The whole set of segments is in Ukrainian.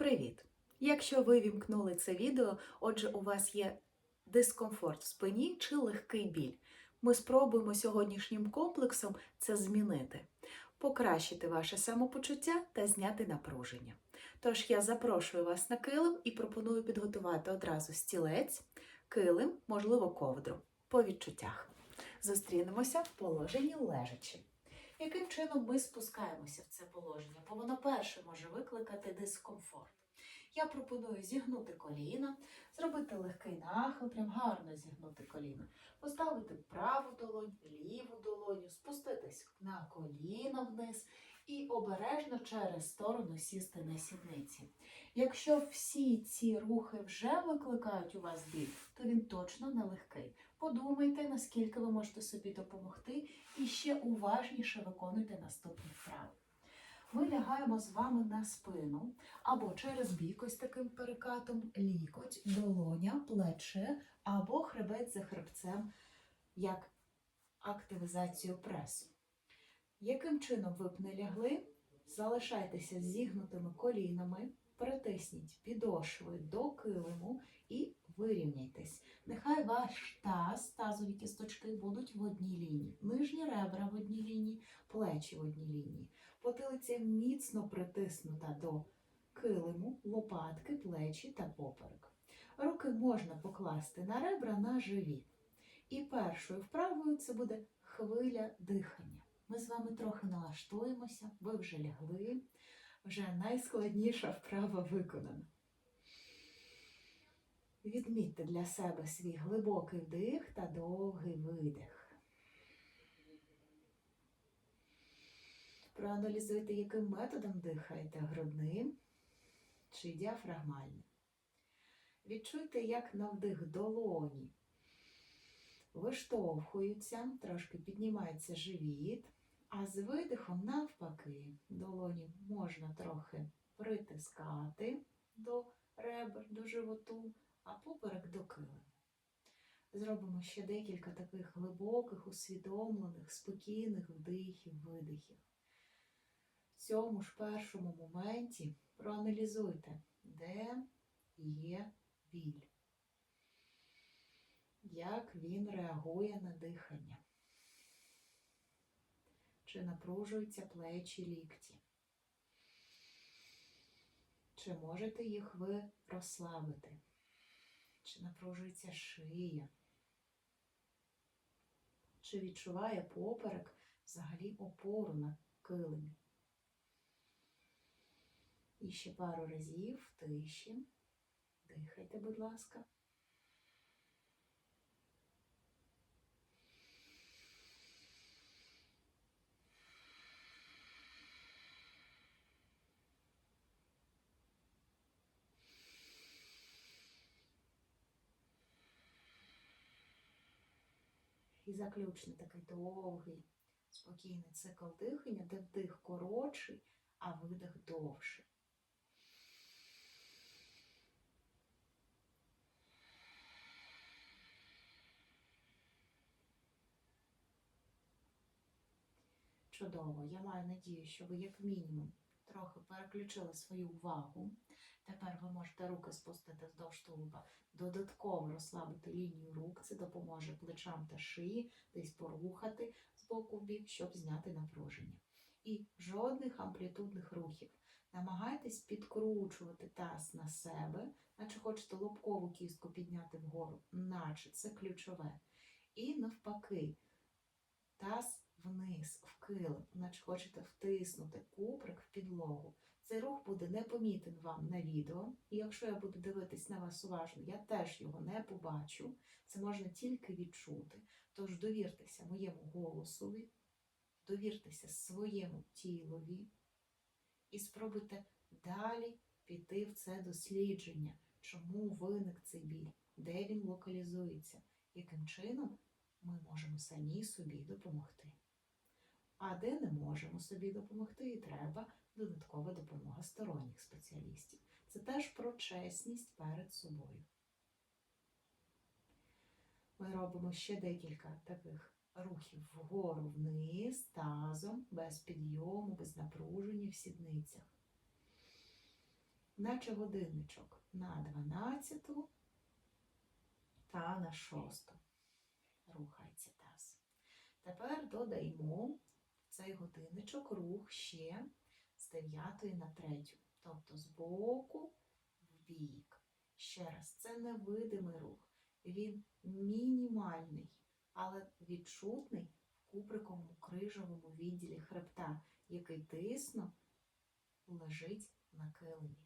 Привіт! Якщо ви вімкнули це відео, отже, у вас є дискомфорт в спині чи легкий біль. Ми спробуємо сьогоднішнім комплексом це змінити, покращити ваше самопочуття та зняти напруження. Тож я запрошую вас на килим і пропоную підготувати одразу стілець, килим, можливо, ковдру по відчуттях. Зустрінемося в положенні лежачи. Яким чином ми спускаємося в це положення? Бо воно перше може викликати дискомфорт. Я пропоную зігнути коліна, зробити легкий нахил, прям гарно зігнути коліна, поставити праву долоню, ліву долоню, спуститись на коліна вниз і обережно через сторону сісти на сідниці. Якщо всі ці рухи вже викликають у вас біль, то він точно не легкий. Подумайте, наскільки ви можете собі допомогти, і ще уважніше виконуйте наступні вправи. Ми лягаємо з вами на спину або через бік ось таким перекатом, лікоть, долоня, плече або хребець за хребцем, як активізацію пресу. Яким чином ви б не лягли, залишайтеся зігнутими колінами, притисніть підошви до килиму і вирівняйтесь. Нехай ваш таз, тазові кісточки будуть в одній лінії, нижні ребра в одній лінії, плечі в одній лінії. Потилиця міцно притиснута до килиму, лопатки, плечі та поперек. Руки можна покласти на ребра на живіт. І першою вправою це буде хвиля дихання. Ми з вами трохи налаштуємося, ви вже лягли, вже найскладніша вправа виконана. Відмітьте для себе свій глибокий вдих та довгий видих. Проаналізуйте, яким методом дихаєте грудним чи діафрагмальним. Відчуйте, як на вдих долоні виштовхуються, трошки піднімається живіт, а з видихом навпаки долоні можна трохи притискати до ребер, до животу, а поперек до килиму. Зробимо ще декілька таких глибоких, усвідомлених, спокійних вдихів, видихів. Цьому ж першому моменті проаналізуйте, де є біль, як він реагує на дихання, чи напружуються плечі лікті, чи можете їх ви розслабити, чи напружується шия, чи відчуває поперек взагалі опору на килимі. І ще пару разів тиші. Дихайте, будь ласка. І заключний такий довгий, спокійний цикл дихання, де вдих коротший, а видих довший. Чудово. Я маю надію, що ви, як мінімум, трохи переключили свою увагу. Тепер ви можете руки спустити вздовж тулуба, додатково розслабити лінію рук. Це допоможе плечам та шиї десь порухати з боку в бік, щоб зняти напруження. І жодних амплітудних рухів. Намагайтесь підкручувати таз на себе, наче хочете лобкову кістку підняти вгору, наче це ключове. І навпаки, таз вниз, в килим, наче хочете втиснути куприк в підлогу. Цей рух буде непомітен вам на відео, і якщо я буду дивитись на вас уважно, я теж його не побачу. Це можна тільки відчути. Тож довіртеся моєму голосові, довіртеся своєму тілові і спробуйте далі піти в це дослідження, чому виник цей біль, де він локалізується, яким чином ми можемо самі собі допомогти. А де не можемо собі допомогти, і треба додаткова допомога сторонніх спеціалістів. Це теж про чесність перед собою. Ми робимо ще декілька таких рухів вгору вниз, тазом, без підйому, без напруження в сідницях. наче годинничок на 12 та на 6. Рухається таз. Тепер додаємо цей годинничок рух ще з 9 на 3. Тобто з боку в бік. Ще раз, це невидимий рух. Він мінімальний, але відчутний в куприковому крижовому відділі хребта, який тисно лежить на килимі.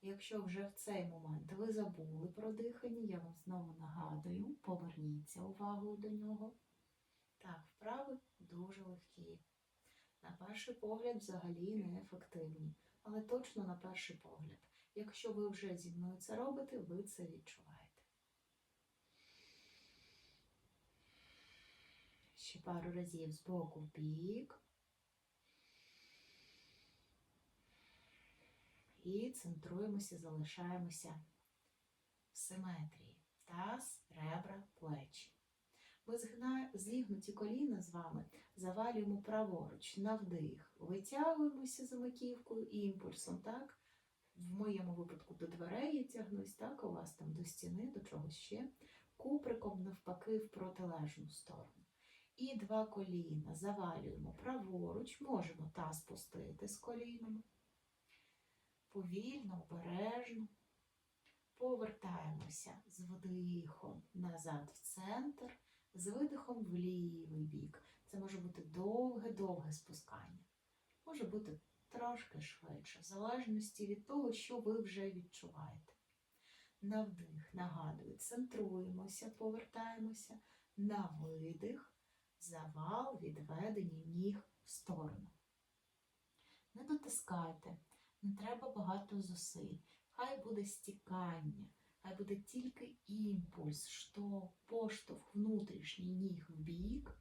Якщо вже в цей момент ви забули про дихання, я вам знову нагадую, поверніться увагу до нього. Так, вправи дуже легкі. На перший погляд взагалі неефективні, але точно на перший погляд. Якщо ви вже зі мною це робите, ви це відчуваєте. Ще пару разів з боку в бік. І центруємося, залишаємося в симетрії. Таз, ребра, плечі. Ми зігнуті коліна з вами завалюємо праворуч на вдих. Витягуємося за маківкою імпульсом, так? В моєму випадку до дверей я тягнусь, так, у вас там до стіни, до чогось ще. Куприком навпаки в протилежну сторону. І два коліна завалюємо праворуч, можемо таз пустити з колінами. Повільно, обережно. Повертаємося з вдихом назад в центр, з видихом в лівий бік. Це може бути довге-довге спускання. Може бути трошки швидше, в залежності від того, що ви вже відчуваєте. На вдих, нагадую, центруємося, повертаємося, на видих, завал, відведення ніг в сторону. Не дотискайте, не треба багато зусиль. Хай буде стікання, хай буде тільки імпульс, що поштовх внутрішній ніг в бік,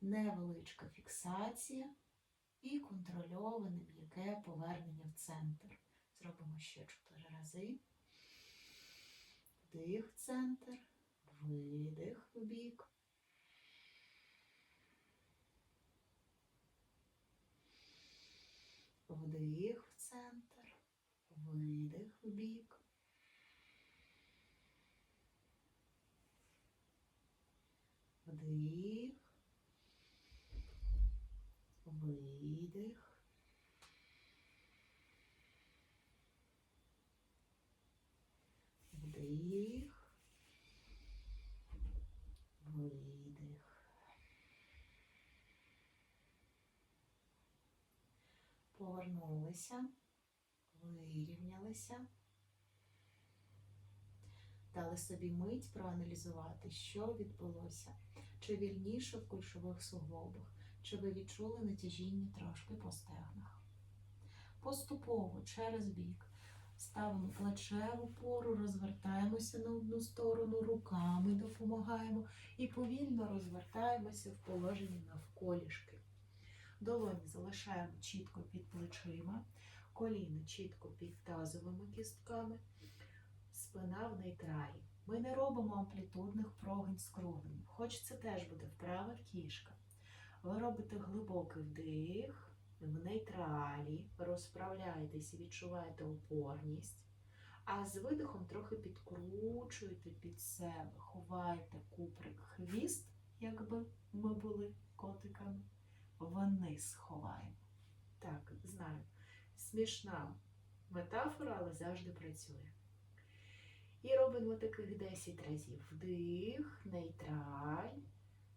невеличка фіксація і контрольоване м'яке повернення в центр. Зробимо ще чотири рази. Вдих в центр, видих в бік. Вдих в центр, видих в бік. Вдих, видих. Вдих, видих. Повернулися, вирівнялися. Дали собі мить проаналізувати, що відбулося, чи вільніше в кульшових суглобах, чи ви відчули натяжіння трошки по стегнах. Поступово через бік ставимо плече в опору, розвертаємося на одну сторону, руками допомагаємо і повільно розвертаємося в положенні навколішки. Долоні залишаємо чітко під плечима, коліна чітко під тазовими кістками, спина в нейтралі. Ми не робимо амплітудних прогин скруглень, хоч це теж буде вправа кішка. Ви робите глибокий вдих, в нейтралі, розправляєтесь і відчуваєте опорність, а з видихом трохи підкручуєте під себе, ховаєте куприк хвіст, якби ми були котиками, вниз ховаємо. Так, знаю, смішна метафора, але завжди працює. І робимо таких 10 разів. Вдих, нейтраль,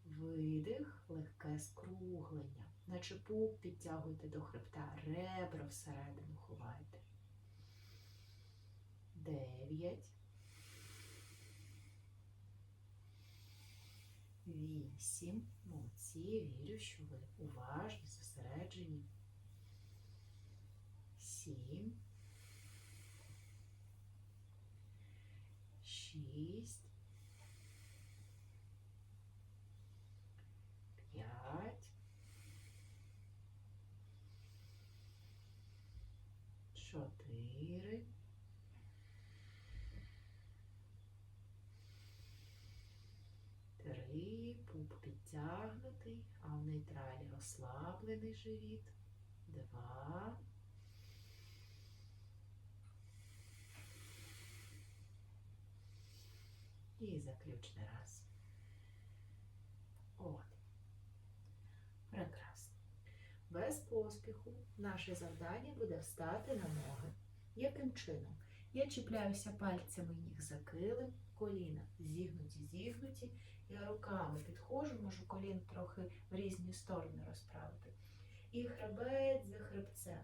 видих, легке скруглення. Наче пуп підтягуйте до хребта, ребра всередину ховайте. Дев'ять. Вісім. Молодці, вірю, що ви уважні, зосереджені. Сім. чотири. Три, пуп підтягнутий, а в нейтралі ослаблений живіт. Два. І заключний раз. От. Прекрасно. Без поспіху наше завдання буде встати на ноги. Яким чином? Я чіпляюся пальцями ніг за килим, коліна зігнуті, зігнуті. Я руками підходжу, можу колін трохи в різні сторони розправити. І хребець за хребцем.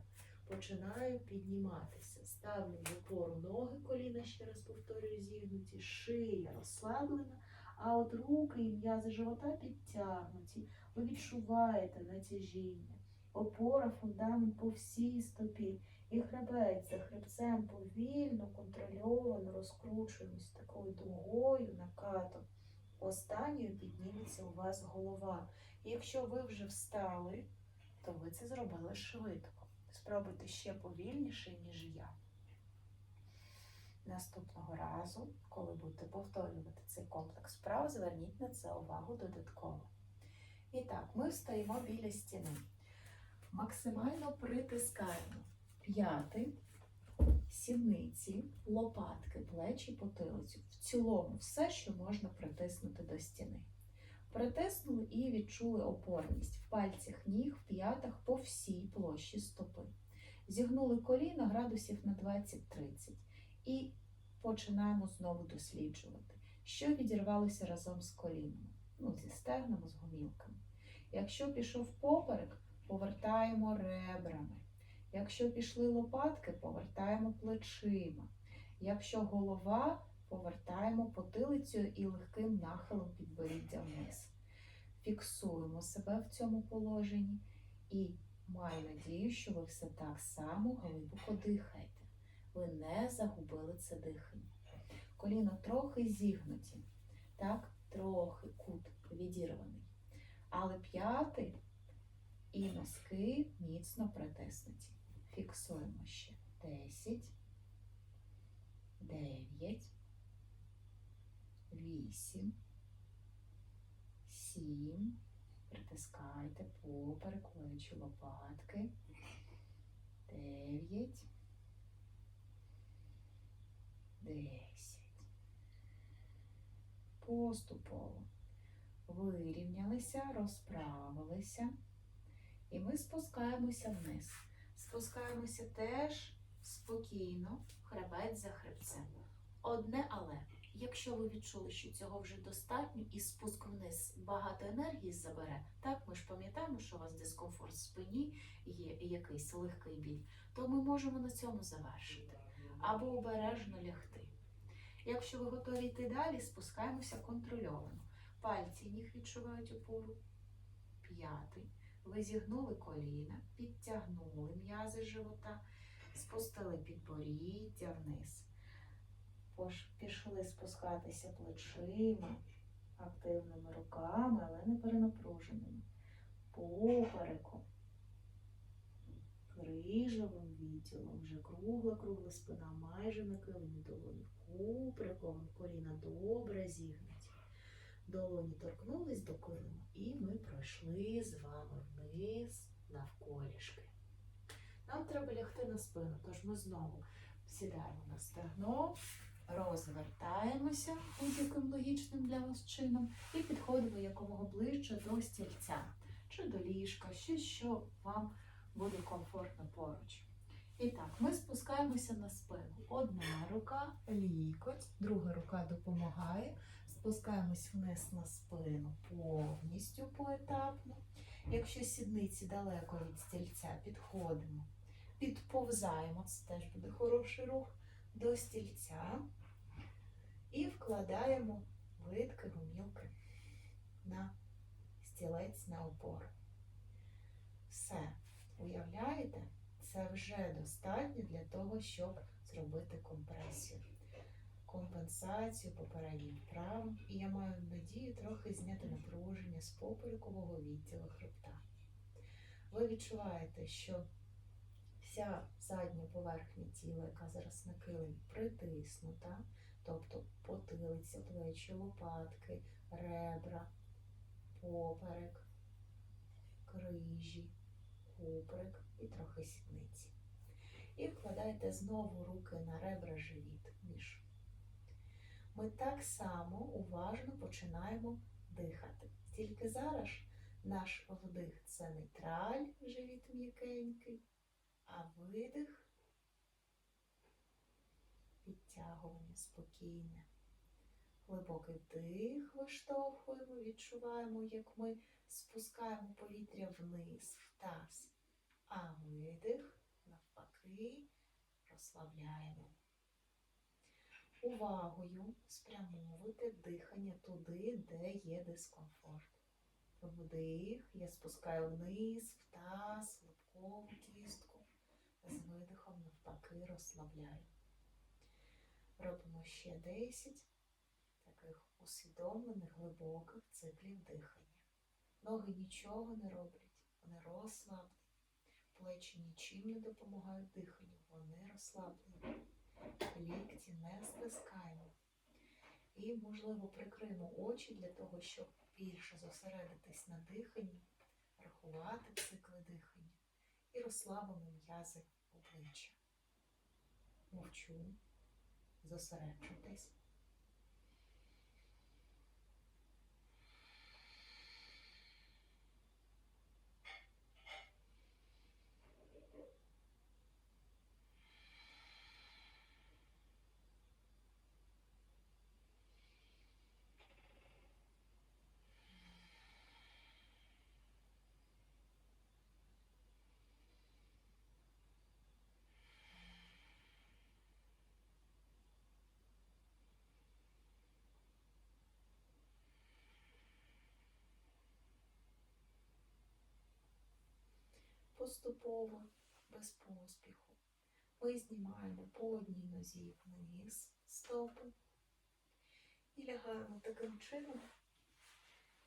Починаю підніматися. Ставлю в опору ноги, коліна, ще раз повторюю, зігнуті, шия розслаблена, а от руки і м'язи живота підтягнуті. Ви відчуваєте натяжіння. Опора, фундамент по всій стопі. І хребець за хребцем повільно, контрольовано розкручуємось такою дугою, накатом. Останньою підніметься у вас голова. І якщо ви вже встали, то ви це зробили швидко. Спробуйте ще повільніше, ніж я. Наступного разу, коли будете повторювати цей комплекс вправ, зверніть на це увагу додатково. І так, ми встаємо біля стіни. Максимально притискаємо п'яти, сідниці, лопатки, плечі, потилицю. В цілому все, що можна притиснути до стіни. Притиснули і відчули опорність в пальцях ніг, в п'ятах по всій площі стопи. Зігнули коліна градусів на 20-30 і починаємо знову досліджувати, що відірвалося разом з колінами, ну, зі стегнами, з гомілками. Якщо пішов поперек, повертаємо ребрами. Якщо пішли лопатки, повертаємо плечима. Якщо голова, повертаємо потилицею і легким нахилом підборіддя вниз. Фіксуємо себе в цьому положенні і маю надію, що ви все так само глибоко дихаєте. Ви не загубили це дихання. Коліно трохи зігнуті, так, трохи кут відірваний. Але п'яти і носки міцно притиснуті. Фіксуємо ще 10, 9, 8, 7. Притискайте поперек, плечі, лопатки. 9, 10. Поступово вирівнялися, розправилися. І ми спускаємося вниз. Спускаємося теж спокійно, хребець за хребцем. Одне але, якщо ви відчули, що цього вже достатньо, і спуск вниз багато енергії забере, так ми ж пам'ятаємо, що у вас дискомфорт в спині є якийсь легкий біль, то ми можемо на цьому завершити або обережно лягти. Якщо ви готові йти далі, спускаємося контрольовано. Пальці ніг відчувають опору. П'ятий. Ви зігнули коліна, підтягнули м'язи живота, спустили підборіддя вниз. Пішли спускатися плечима, активними руками, але не перенапруженими. Попереком, крижовим відділом, вже кругла, кругла спина, майже на долоні. Куприком коліна добре зігнуті. Долоні торкнулись до килима, і ми пройшли з вами вниз навколішки. Нам треба лягти на спину, тож ми знову сідаємо на стегно, розвертаємося будь-яким логічним для вас чином і підходимо якомога ближче до стільця чи до ліжка, щось, що вам буде комфортно поруч. І так, ми спускаємося на спину. Одна рука, лікоть, друга рука допомагає. Спускаємось вниз на спину повністю поетапно. Якщо сідниці далеко від стільця, підходимо, підповзаємо, це теж буде хороший рух до стільця і вкладаємо витки, гумілки на стілець на опору. Все, уявляєте? Це вже достатньо для того, щоб зробити компресію компенсацію попереднім вправам, і я маю надію трохи зняти напруження з поперекового відділу хребта. Ви відчуваєте, що вся задня поверхня тіла, яка зараз на килимі, притиснута, тобто потилиця, плечі, лопатки, ребра, поперек, крижі, куприк і трохи сідниці. І вкладаєте знову руки на ребра живіт між ми так само уважно починаємо дихати. Тільки зараз наш вдих це нейтраль, живіт м'якенький, а видих підтягування спокійне. Глибокий вдих виштовхуємо, відчуваємо, як ми спускаємо повітря вниз, в таз, а видих навпаки розслабляємо. Увагою спрямовуйте дихання туди, де є дискомфорт. Вдих, я спускаю вниз, в таз, лобкову кістку. З видихом навпаки розслабляю. Робимо ще 10 таких усвідомлених глибоких циклів дихання. Ноги нічого не роблять, вони розслаблені. Плечі нічим не допомагають диханню, вони розслаблені. Лікті не стискаємо. І, можливо, прикриємо очі для того, щоб більше зосередитись на диханні, рахувати цикли дихання і розслабимо м'язи обличчя. Мовчу, зосереджуйтесь. Поступово, без поспіху. Ми знімаємо по одній нозі вниз стопи і лягаємо таким чином,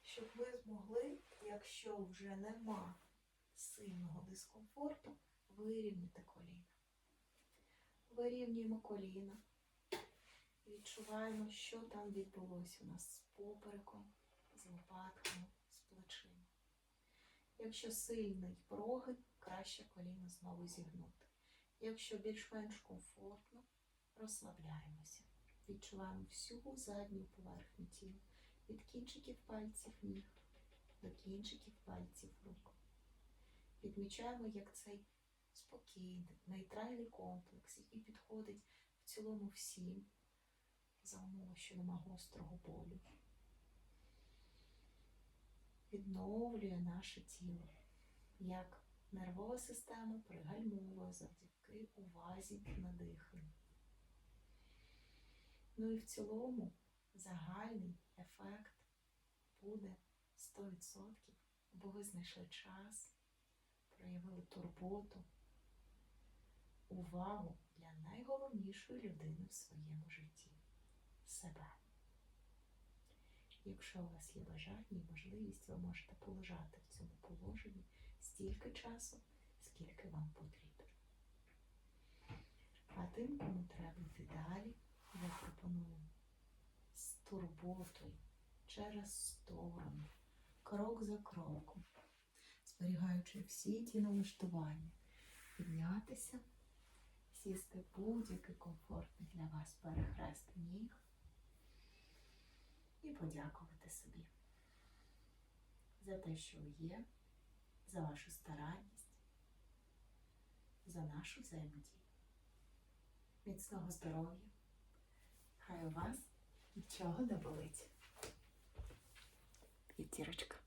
щоб ми змогли, якщо вже нема сильного дискомфорту, вирівняти коліна. Вирівнюємо коліна. Відчуваємо, що там відбулося у нас з попереком, з лопатками, з плечима. Якщо сильний прогин, краще коліно знову зігнути. Якщо більш-менш комфортно, розслабляємося. Відчуваємо всю задню поверхню тіла від кінчиків пальців ніг до кінчиків пальців рук. Відмічаємо, як цей спокійний, нейтральний комплекс, який підходить в цілому всім, за умови, що нема гострого болю відновлює наше тіло, як нервова система пригальмовує завдяки увазі на дихання. Ну і в цілому загальний ефект буде 100%, бо ви знайшли час, проявили турботу, увагу для найголовнішої людини в своєму житті себе. Якщо у вас є бажання і можливість, ви можете полежати в цьому положенні стільки часу, скільки вам потрібно. А тим, кому треба йти далі, я пропоную з турботою через сторону, крок за кроком, зберігаючи всі ті налаштування, піднятися, сісти будь-який комфортний для вас перехрест ніг і подякувати собі за те, що ви є, за вашу старанність, за нашу взаємодію. Міцного здоров'я! Хай у вас нічого не болить. П'ятірочка.